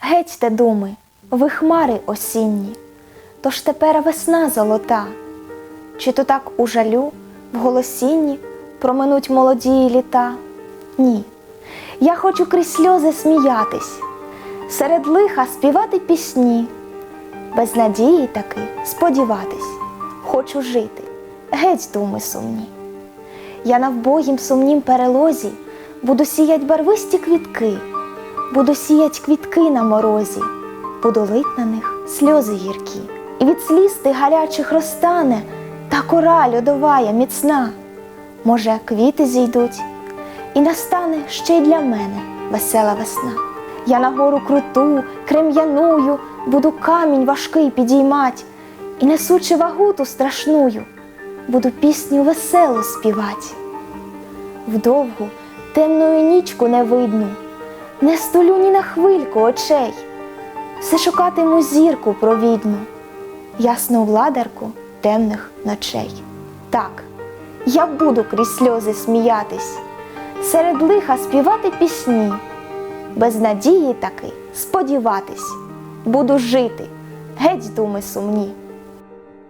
Геть те думи, ви хмари осінні, тож тепер весна золота, чи то так у жалю, в голосінні проминуть молодії літа? Ні. Я хочу крізь сльози сміятись, серед лиха співати пісні, без надії таки сподіватись, хочу жити, геть думи сумні. Я на вбогім сумнім перелозі буду сіять барвисті квітки, буду сіять квітки на морозі, буду лить на них сльози гіркі, і від сліз тих гарячих розтане та кора льодовая міцна. Може, квіти зійдуть, і настане ще й для мене весела весна. Я на гору круту, крем'яную, буду камінь важкий підіймать, і несучи вагу ту страшную, буду пісню веселу співать. Вдовгу темною нічку не видну, не столю ні на хвильку очей, все шукатиму зірку провідну, ясну владарку темних ночей. Так, я буду крізь сльози сміятись, серед лиха співати пісні, без надії таки сподіватись, буду жити, геть думи сумні.